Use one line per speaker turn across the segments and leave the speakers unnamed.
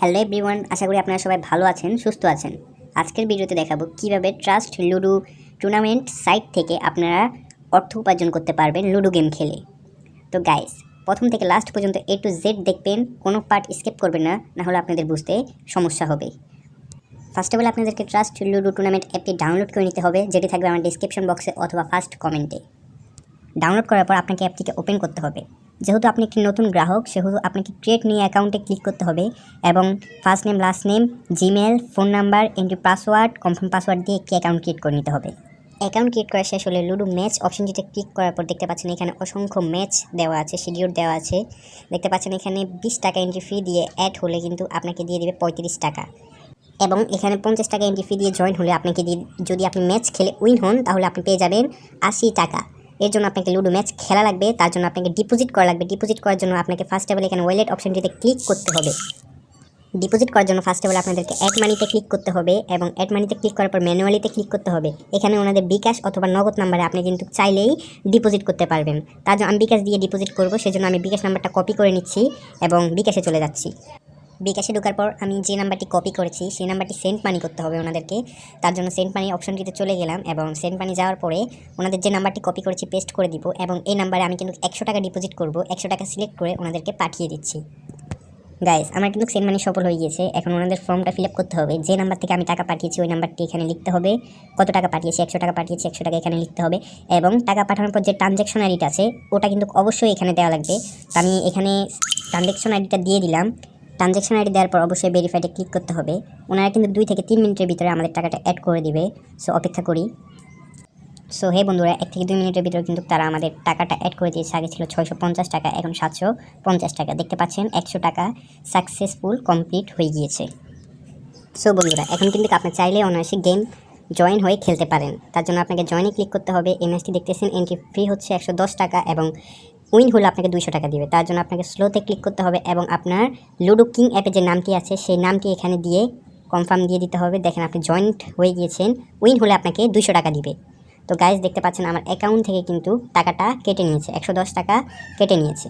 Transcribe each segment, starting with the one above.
Hello everyone আশা করি আপনারা সবাই ভালো আছেন, সুস্থ আছেন। আজকের ভিডিওতে দেখাবো কীভাবে ট্রাস্ট লুডো টুর্নামেন্ট সাইট থেকে আপনারা অর্থ উপার্জন করতে পারবেন লুডো গেম খেলে। তো গাইস প্রথম থেকে লাস্ট পর্যন্ত এ টু জেড দেখবেন, কোনো পার্ট স্কিপ করবেন না না হলে আপনাদের বুঝতে সমস্যা হবে। ফার্স্ট অফ অল আপনাদেরকে ট্রাস্ট লুডো টুর্নামেন্ট অ্যাপটি ডাউনলোড করে নিতে হবে, যেটি থাকবে আমার ডিসক্রিপশন বক্সে অথবা ফার্স্ট কমেন্টে ডাউনলোড করার পর আপনাকে অ্যাপটিকে ওপেন করতে হবে। যেহেতু আপনি একটি নতুন গ্রাহক, সেহেতু আপনাকে ক্রিয়েট নিয়ে অ্যাকাউন্টে ক্লিক করতে হবে এবং first name last name Gmail phone number entry password confirm password দিয়ে একটি অ্যাকাউন্ট ক্রিয়েট করে নিতে হবে। অ্যাকাউন্ট ক্রিয়েট করা শেষ হলে লুডো ম্যাচ অপশনটিতে ক্লিক করার পর দেখতে পাচ্ছেন এখানে অসংখ্য ম্যাচ দেওয়া আছে শিডিউল দেওয়া আছে। দেখতে পাচ্ছেন এখানে বিশ টাকা এন্ট্রি ফি দিয়ে অ্যাড হলে কিন্তু আপনাকে দিয়ে দেবে পঁয়ত্রিশ টাকা। এবং এখানে পঞ্চাশ টাকা এন্ট্রি ফি দিয়ে জয়েন হলে আপনাকে দিয়ে, যদি আপনি ম্যাচ খেলে উইন হন, তাহলে আপনি পেয়ে যাবেন আশি টাকা। এর জন্য আপনাকে লুডো ম্যাচ খেলা লাগবে, তার জন্য আপনাকে ডিপোজিট করা লাগবে। ডিপোজিট করার জন্য আপনাকে ফার্স্ট অফ অল এখানে ওয়ালেট অপশনটিতে ক্লিক করতে হবে। ডিপোজিট করার জন্য ফার্স্ট অফ অল আপনাদেরকে অ্যাড মানিতে ক্লিক করতে হবে এবং অ্যাড মানিতে ক্লিক করার পর ম্যানুয়ালিতে ক্লিক করতে হবে। এখানে ওনাদের বিকাশ অথবা নগদ নাম্বারে আপনি কিন্তু চাইলেই ডিপোজিট করতে পারবেন। তার জন্য আমি বিকাশ দিয়ে ডিপোজিট করব, সেজন্য আমি বিকাশ নাম্বারটা কপি করে নিচ্ছি এবং বিকাশে চলে যাচ্ছি। বিকাশে ঢোকার পর আমি যে নাম্বারটি কপি করেছি, সেই নাম্বারটি সেন্ট মানি করতে হবে ওনাদেরকে। তার জন্য সেন্ট মানি অপশনটিতে চলে গেলাম এবং সেন্ট মানি যাওয়ার পরে ওনাদের যে নাম্বারটি কপি করেছি পেস্ট করে দিব এবং এই নাম্বারে আমি কিন্তু একশো টাকা ডিপোজিট করব, একশো টাকা সিলেক্ট করে ওনাদেরকে পাঠিয়ে দিচ্ছি। গাইস আমার কিন্তু সেন্ট মানি সফল হয়ে গিয়েছে। এখন ওনাদের ফর্মটা ফিল করতে হবে। যে নাম্বার থেকে আমি টাকা পাঠিয়েছি, ওই নাম্বারটি এখানে লিখতে হবে। কত টাকা পাঠিয়েছি? একশো টাকা পাঠিয়েছি, একশো টাকা এখানে লিখতে হবে। এবং টাকা পাঠানোর পর যে ট্রানজ্যাকশন আইডিটা আছে, ওটা কিন্তু অবশ্যই এখানে দেওয়া লাগবে। আমি এখানে ট্রানজ্যাকশন আইডিটা দিয়ে দিলাম। ট্রানজ্যাকশন আইডি দেওয়ার পর অবশ্যই ভেরিফাইডে ক্লিক করতে হবে। ওনারা কিন্তু দুই থেকে তিন মিনিটের ভিতরে আমাদের টাকাটা অ্যাড করে দিবে। সো অপেক্ষা করি। সো হে বন্ধুরা, এক থেকে দুই মিনিটের ভিতরে কিন্তু তারা আমাদের টাকাটা অ্যাড করে দিয়েছে। আগে ছিল ছয়শো পঞ্চাশ টাকা, এখন সাতশো পঞ্চাশ টাকা। দেখতে পাচ্ছেন, একশো টাকা সাকসেসফুল কমপ্লিট হয়ে গিয়েছে। সো বন্ধুরা, এখন কিন্তু আপনি চাইলে অনায়াসে গেম জয়েন হয়ে খেলতে পারেন। তার জন্য আপনাকে জয়েনে ক্লিক করতে হবে। এই ম্যাচটি দেখতেছেন এন্ট্রি ফ্রি হচ্ছে একশো দশ টাকা এবং উইন হলে আপনাকে দুইশো টাকা দিবে। তার জন্য আপনাকে স্লোতে ক্লিক করতে হবে এবং আপনার লুডো কিং অ্যাপে যে নামটি আছে, সেই নামটি এখানে দিয়ে কনফার্ম দিয়ে দিতে হবে। দেখেন আপনি জয়েন্ট হয়ে গিয়েছেন, উইন হলে আপনাকে দুইশো টাকা দিবে। তো গাইজ দেখতে পাচ্ছেন আমার অ্যাকাউন্ট থেকে কিন্তু টাকাটা কেটে নিয়েছে, একশো দশ টাকা কেটে নিয়েছে।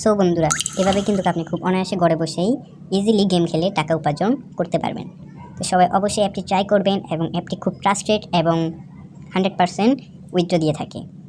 সো বন্ধুরা, এভাবে কিন্তু আপনি খুব অনায়াসে ঘরে বসেই ইজিলি গেম খেলে টাকা উপার্জন করতে পারবেন। তো সবাই অবশ্যই অ্যাপটি ট্রাই করবেন এবং অ্যাপটি খুব ট্রাস্টেড এবং হান্ড্রেড পারসেন্ট উইথড্র দিয়ে থাকে।